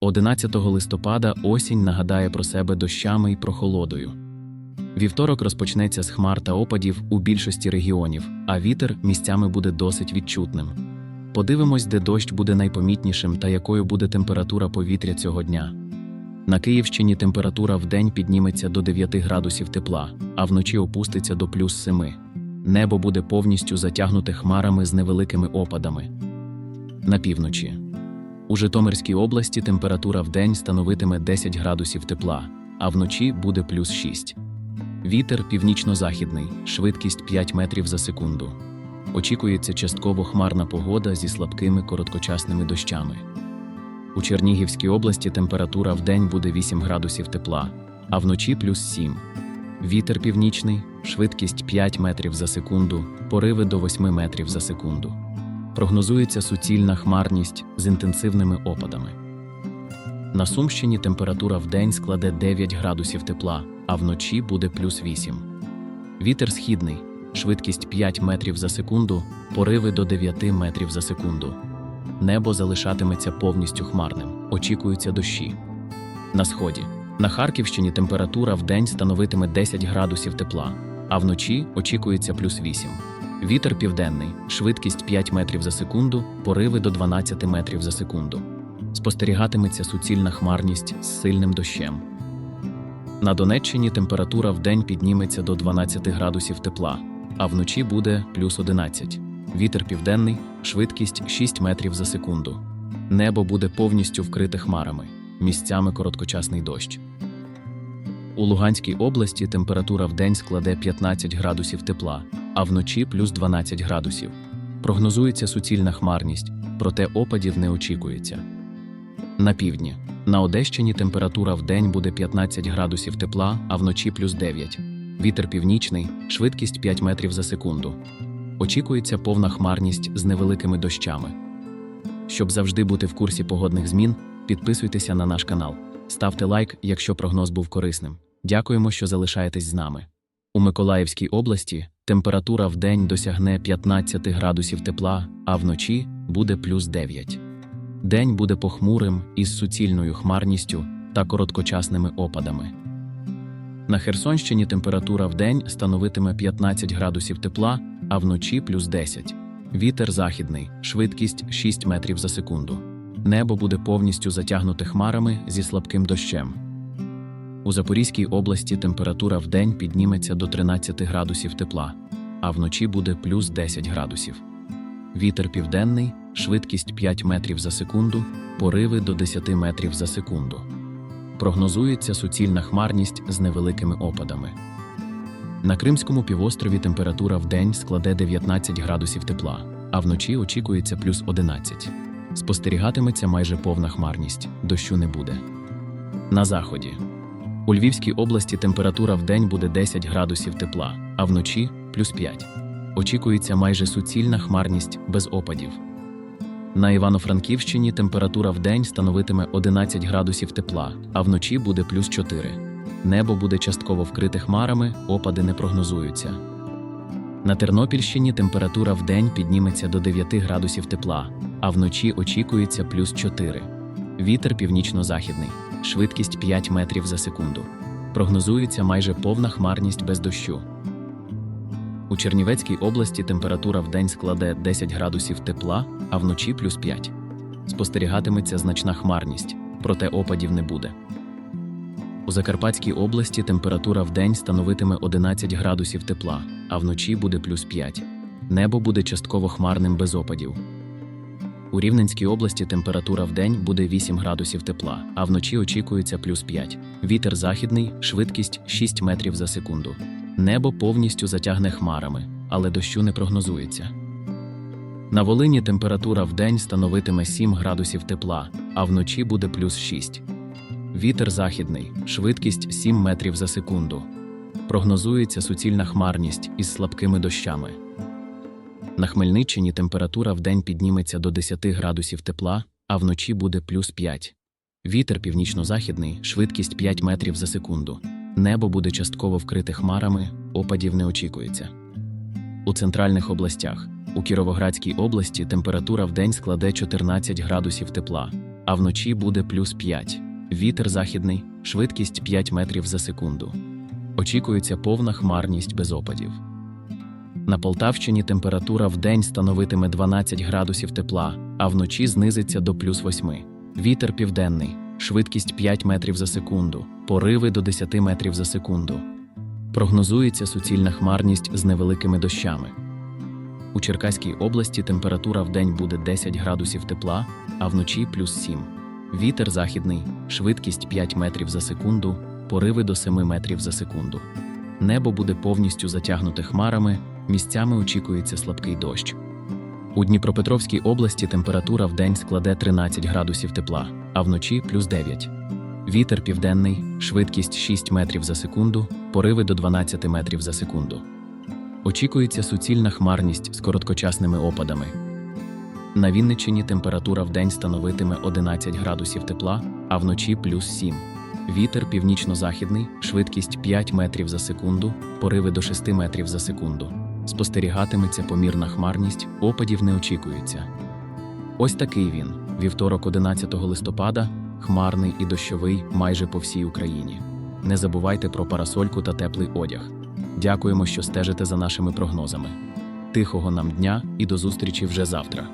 11 листопада осінь нагадає про себе дощами й прохолодою. Вівторок розпочнеться з хмар та опадів у більшості регіонів, а вітер місцями буде досить відчутним. Подивимось, де дощ буде найпомітнішим та якою буде температура повітря цього дня. На Київщині температура вдень підніметься до 9 градусів тепла, а вночі опуститься до плюс 7. Небо буде повністю затягнуте хмарами з невеликими опадами. На півночі. У Житомирській області температура вдень становитиме 10 градусів тепла, а вночі буде плюс 6. Вітер північно-західний, швидкість 5 метрів за секунду. Очікується частково хмарна погода зі слабкими короткочасними дощами. У Чернігівській області температура вдень буде 8 градусів тепла, а вночі плюс 7. Вітер північний, швидкість 5 метрів за секунду, пориви до 8 метрів за секунду. Прогнозується суцільна хмарність з інтенсивними опадами. На Сумщині температура вдень складе 9 градусів тепла, а вночі буде плюс 8. Вітер східний, швидкість 5 метрів за секунду, пориви до 9 метрів за секунду. Небо залишатиметься повністю хмарним, очікуються дощі. На сході. На Харківщині температура вдень становитиме 10 градусів тепла, а вночі очікується плюс 8. Вітер південний, швидкість 5 метрів за секунду, пориви до 12 метрів за секунду. Спостерігатиметься суцільна хмарність з сильним дощем. На Донеччині температура вдень підніметься до 12 градусів тепла, а вночі буде плюс 11. Вітер південний, швидкість 6 метрів за секунду. Небо буде повністю вкрите хмарами, місцями короткочасний дощ. У Луганській області температура вдень складе 15 градусів тепла, а вночі плюс 12 градусів. Прогнозується суцільна хмарність, проте опадів не очікується. На півдні. На Одещині температура вдень буде 15 градусів тепла, а вночі плюс 9. Вітер північний, швидкість 5 метрів за секунду. Очікується повна хмарність з невеликими дощами. Щоб завжди бути в курсі погодних змін, підписуйтеся на наш канал, ставте лайк, якщо прогноз був корисним. Дякуємо, що залишаєтесь з нами. У Миколаївській області температура вдень досягне 15 градусів тепла, а вночі буде плюс 9. День буде похмурим із суцільною хмарністю та короткочасними опадами. На Херсонщині температура вдень становитиме 15 градусів тепла, а вночі плюс 10. Вітер західний, швидкість 6 метрів за секунду. Небо буде повністю затягнуте хмарами зі слабким дощем. У Запорізькій області температура вдень підніметься до 13 градусів тепла, а вночі буде плюс 10 градусів. Вітер південний, швидкість 5 метрів за секунду, пориви до 10 метрів за секунду. Прогнозується суцільна хмарність з невеликими опадами. На Кримському півострові температура вдень складе 19 градусів тепла, а вночі очікується плюс 11. Спостерігатиметься майже повна хмарність, дощу не буде. На заході. У Львівській області температура вдень буде 10 градусів тепла, а вночі плюс 5. Очікується майже суцільна хмарність без опадів. На Івано-Франківщині температура вдень становитиме 11 градусів тепла, а вночі буде плюс 4. Небо буде частково вкрите хмарами, опади не прогнозуються. На Тернопільщині температура вдень підніметься до 9 градусів тепла, а вночі очікується плюс 4. Вітер північно-західний, швидкість 5 метрів за секунду. Прогнозується майже повна хмарність без дощу. У Чернівецькій області температура вдень складе 10 градусів тепла, а вночі плюс 5. Спостерігатиметься значна хмарність, проте опадів не буде. У Закарпатській області температура вдень становитиме 11 градусів тепла, а вночі буде плюс 5. Небо буде частково хмарним без опадів. У Рівненській області температура вдень буде 8 градусів тепла, а вночі очікується плюс 5. Вітер західний, швидкість 6 метрів за секунду. Небо повністю затягне хмарами, але дощу не прогнозується. На Волині температура вдень становитиме 7 градусів тепла, а вночі буде плюс 6. Вітер західний, швидкість 7 метрів за секунду. Прогнозується суцільна хмарність із слабкими дощами. На Хмельниччині температура вдень підніметься до 10 градусів тепла, а вночі буде плюс 5. Вітер північно-західний, швидкість 5 метрів за секунду. Небо буде частково вкрите хмарами, опадів не очікується. У центральних областях у Кіровоградській області температура вдень складе 14 градусів тепла, а вночі буде плюс 5. Вітер західний, швидкість 5 метрів за секунду. Очікується повна хмарність без опадів. На Полтавщині температура вдень становитиме 12 градусів тепла, а вночі знизиться до плюс 8. Вітер південний, швидкість 5 метрів за секунду, пориви до 10 метрів за секунду. Прогнозується суцільна хмарність з невеликими дощами. У Черкаській області температура вдень буде 10 градусів тепла, а вночі плюс 7. Вітер західний, швидкість 5 метрів за секунду, пориви до 7 метрів за секунду. Небо буде повністю затягнуте хмарами, місцями очікується слабкий дощ. У Дніпропетровській області температура вдень складе 13 градусів тепла, а вночі плюс 9. Вітер південний, швидкість 6 метрів за секунду, пориви до 12 метрів за секунду. Очікується суцільна хмарність з короткочасними опадами. На Вінниччині температура вдень становитиме 11 градусів тепла, а вночі плюс 7. Вітер північно-західний, швидкість 5 метрів за секунду, пориви до 6 метрів за секунду. Спостерігатиметься помірна хмарність, опадів не очікується. Ось такий він, вівторок 11 листопада, хмарний і дощовий майже по всій Україні. Не забувайте про парасольку та теплий одяг. Дякуємо, що стежите за нашими прогнозами. Тихого нам дня і до зустрічі вже завтра.